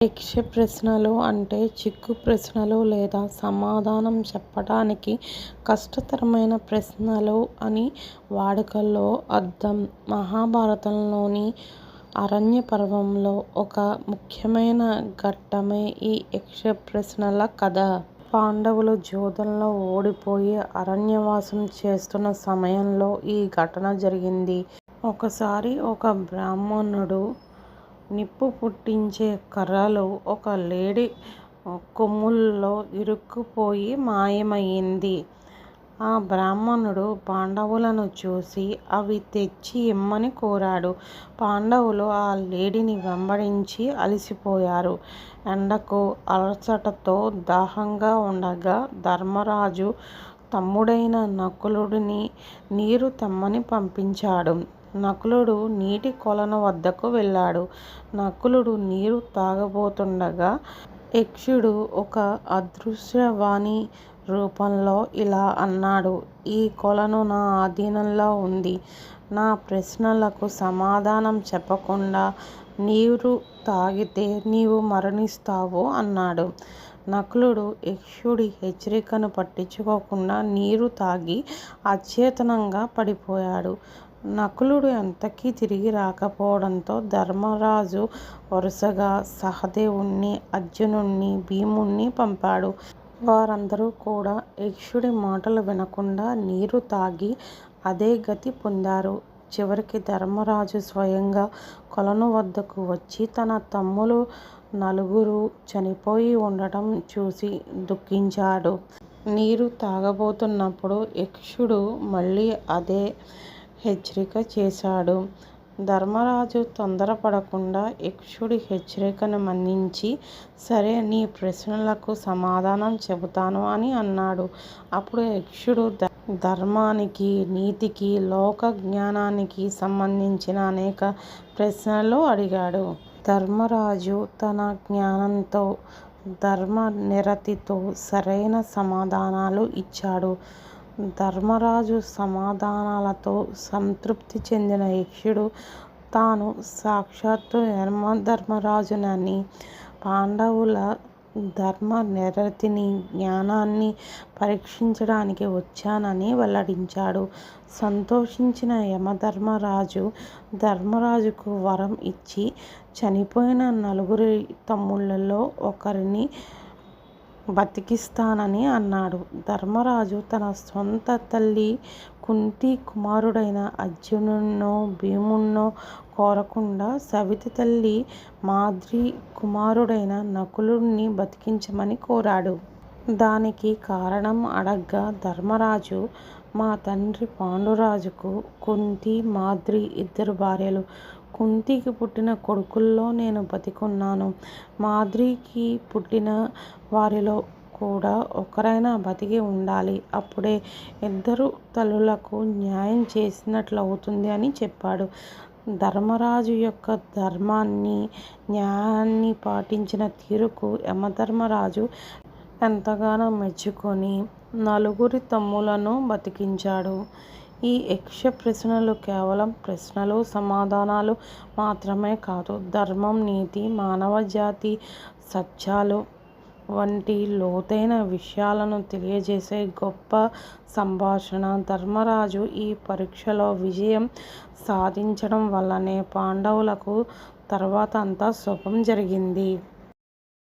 యక్ష ప్రశ్నలు అంటే చిక్కు ప్రశ్నలు లేదా సమాధానం చెప్పడానికి కష్టతరమైన ప్రశ్నలు అని వాడుకలో అర్థం. మహాభారతంలోని అరణ్య పర్వంలో ఒక ముఖ్యమైన ఘట్టమే ఈ యక్ష ప్రశ్నల కథ. పాండవులు జూదంలో ఓడిపోయి అరణ్యవాసం చేస్తున్న సమయంలో ఈ ఘటన జరిగింది. ఒకసారి ఒక బ్రాహ్మణుడు నిప్పు పుట్టించే కర్రలు ఒక లేడి కొమ్ముల్లో ఇరుక్కుపోయి మాయమైంది ఆ బ్రాహ్మణుడు పాండవులను చూసి అవి తెచ్చి ఇమ్మని కోరాడు. పాండవులు ఆ లేడిని వెంబడించి అలసిపోయారు. ఎండకు అలసటతో దాహంగా ఉండగా ధర్మరాజు తమ్ముడైన నకులుడిని నీరు తెమ్మని పంపించాడు. నకులుడు నీటి కొలను వద్దకు వెళ్ళాడు. నకులుడు నీరు తాగబోతుండగా యక్షుడు ఒక అదృశ్యవాణి రూపంలో ఇలా అన్నాడు. ఈ కొలను నా ఆధీనంలో ఉంది. నా ప్రశ్నలకు సమాధానం చెప్పకుండా నీరు తాగితే నీవు మరణిస్తావు అన్నాడు. నకులుడు యక్షుడి హెచ్చరికను పట్టించుకోకుండా నీరు తాగి అచేతనంగా పడిపోయాడు. నకులుడు ఎంతకీ తిరిగి రాకపోవడంతో ధర్మరాజు వరుసగా సహదేవుణ్ణి, అర్జునుణ్ణి, భీముణ్ణి పంపాడు. వారందరూ కూడా యక్షుడి మాటలు వినకుండా నీరు తాగి అదే గతి పొందారు. చివరికి ధర్మరాజు స్వయంగా కొలను వద్దకు వచ్చి తన తమ్ములు నలుగురు చనిపోయి ఉండటం చూసి దుఃఖించాడు. నీరు తాగబోతున్నప్పుడు యక్షుడు మళ్ళీ అదే హెచ్చరిక చేశాడు. ధర్మరాజు తొందరపడకుండా యక్షుడి హెచ్చరికను మన్నించి సరే నీ ప్రశ్నలకు సమాధానం చెబుతాను అని అన్నాడు. అప్పుడు యక్షుడు ధర్మానికి, నీతికి, లోక జ్ఞానానికి సంబంధించిన అనేక ప్రశ్నలు అడిగాడు. ధర్మరాజు తన జ్ఞానంతో, ధర్మ నిరతితో సరైన సమాధానాలు ఇచ్చాడు. ధర్మరాజు సమాధానాలతో సంతృప్తి చెందిన యక్షుడు తాను సాక్షాత్తు యమధర్మరాజునని, పాండవుల ధర్మ నిరతిని జ్ఞానాన్ని పరీక్షించడానికి వచ్చానని వెల్లడించాడు. సంతోషించిన యమధర్మరాజు ధర్మరాజుకు వరం ఇచ్చి చనిపోయిన నలుగురి తమ్ముళ్ళలో ఒకరిని బతికిస్తానని అన్నాడు. ధర్మరాజు తన సొంత తల్లి కుంతి కుమారుడైన అర్జునున్నో భీముణ్ణో కోరకుండా సవితి తల్లి మాద్రి కుమారుడైన నకులుణ్ణి బతికించమని కోరాడు. దానికి కారణం అడగ్గా ధర్మరాజు మా తండ్రి పాండురాజుకు కుంతీ, మాద్రి ఇద్దరు భార్యలు. కుంతికి పుట్టిన కొడుకుల్లో నేను బతికున్నాను. మాద్రికి పుట్టిన వారిలో కూడా ఒకరైనా బతికి ఉండాలి. అప్పుడే ఇద్దరు తల్లులకు న్యాయం చేసినట్లు అవుతుంది అని చెప్పాడు. ధర్మరాజు యొక్క ధర్మాన్ని, న్యాయాన్ని పాటించిన తీరుకు యమధర్మరాజు ఎంతగానో మెచ్చుకొని నలుగురి తమ్ములను బతికించాడు. ఈ యక్ష ప్రశ్నలు కేవలం ప్రశ్నలు, సమాధానాలు మాత్రమే కాదు. ధర్మం, నీతి, మానవజాతి సత్యాలు వంటి లోతైన విషయాలను తెలియజేసే గొప్ప సంభాషణ. ధర్మరాజు ఈ పరీక్షలో విజయం సాధించడం వల్లనే పాండవులకు తర్వాత అంతా శుభం జరిగింది.